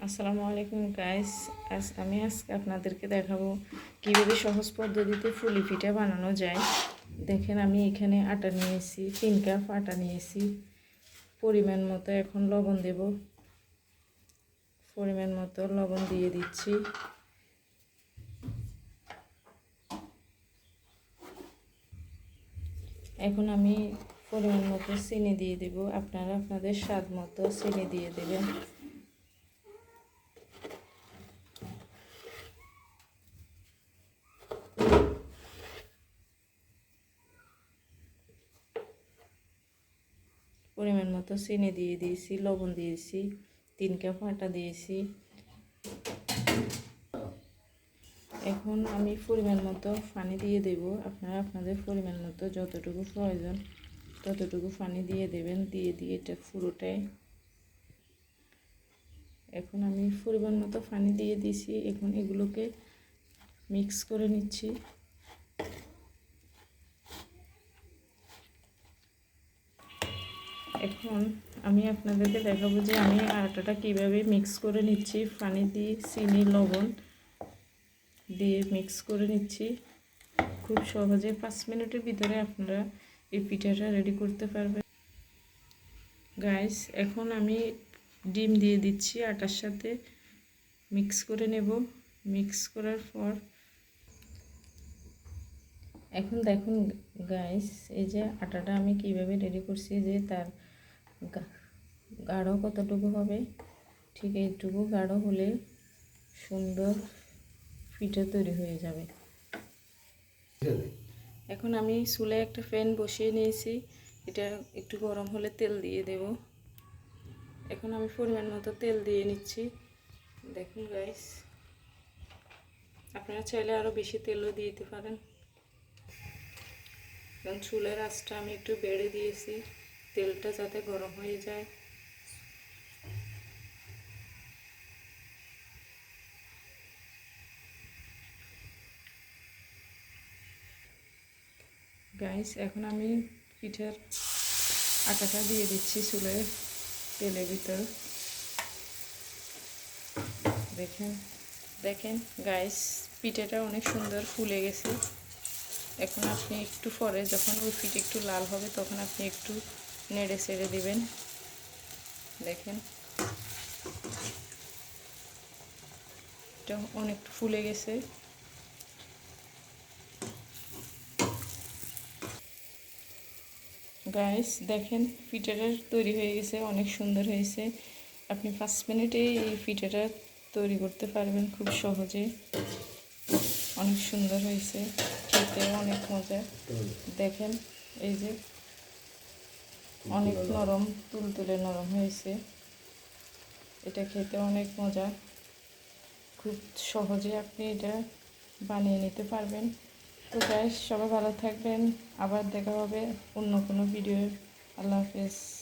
আসসালামু আলাইকুম গাইস আজ আমি আজকে আপনাদেরকে দেখাবো কীভাবে সহজ পদ্ধতিতে ফুলি পিঠা বানানো যায়। দেখেন, আমি এখানে আটা নিয়েছি, তিন কাপ আটা নিয়েছি। পরিমাণ মতো এখন লবণ দেব। পরিমাণ মতো লবণ দিয়ে দিচ্ছি। এখন আমি পরিমাণ মতো চিনি দিয়ে দেব। আপনারা আপনাদের স্বাদ মতো চিনি দিয়ে দেবেন। পরিমাণ মতো চিনি দিয়ে দিয়েছি, লবণ দিয়েছি, তিন কাপ আটা দিয়েছি। এখন আমি পরিমাণ মতো পানি দিয়ে দেব। আপনারা আপনাদের পরিমাণ মতো যতটুকু প্রয়োজন ততটুকু পানি দিয়ে দেবেন, দিয়ে দিয়ে এটা পুরোটাই। এখন আমি পরিমাণ মতো পানি দিয়ে দিয়েছি। এখন এগুলোকে মিক্স করে নিচ্ছি। এখন আমি আপনাদেরকে দেখাবো যে আমি আটাটা কীভাবে মিক্স করে নিচ্ছি। পানি দিয়ে, চিনি, লবণ দিয়ে মিক্স করে নিচ্ছি। খুব সহজে পাঁচ মিনিটের ভিতরে আপনারা এই পিঠাটা রেডি করতে পারবেন। গাইস এখন আমি ডিম দিয়ে দিচ্ছি, আটার সাথে মিক্স করে নেব। মিক্স করার পর এখন দেখুন গাইস এই যে আটাটা আমি কীভাবে রেডি করছি, যে তার গাঢ় কতটুকু হবে? ঠিক এইটুকু গাঢ় হলে সুন্দর পিঠা তৈরি হয়ে যাবে। এখন আমি চুলে একটা ফ্যান বসিয়ে নিয়েছি। এটা একটু গরম হলে তেল দিয়ে দেব। এখন আমি পরিমাণ মতো তেল দিয়ে নিচ্ছি। দেখুন গাইস আপনারা চাইলে আরও বেশি তেলও দিয়ে দিতে পারেন। কারণ চুলের আঁচটা আমি একটু বেড়ে দিয়েছি। তেলটা যাতে গরম হয়ে যায়। গাইস এখন আমি পিঠার আটাটা দিয়ে দিচ্ছি চুলের তেলের ভিতর। দেখেন দেখেন গাইস পিঠাটা অনেক সুন্দর ফুলে গেছে। এখন আপনি একটু পরে যখন ওই পিঠ একটু লাল হবে, তখন আপনি একটু নেড়ে ছেড়ে দিবেন। দেখেন। অনেক ফুলে গেছে। গাইস দেখেন পিঠাটা তৈরি হয়ে গেছে, অনেক সুন্দর হয়েছে। আপনি পাঁচ মিনিটে এই পিঠাটা তৈরি করতে পারবেন খুব সহজে। অনেক সুন্দর হয়েছে খেতে অনেক মজা। দেখেন, এই যে অনেক নরম তুলতুলে নরম হয়েছে। এটা খেতে অনেক মজা। খুব সহজে আপনি এটা বানিয়ে নিতে পারবেন। তো গ্যাস সবাই ভালো থাকবেন। আবার দেখা হবে অন্য কোনো ভিডিও আল্লাহ হাফেজ।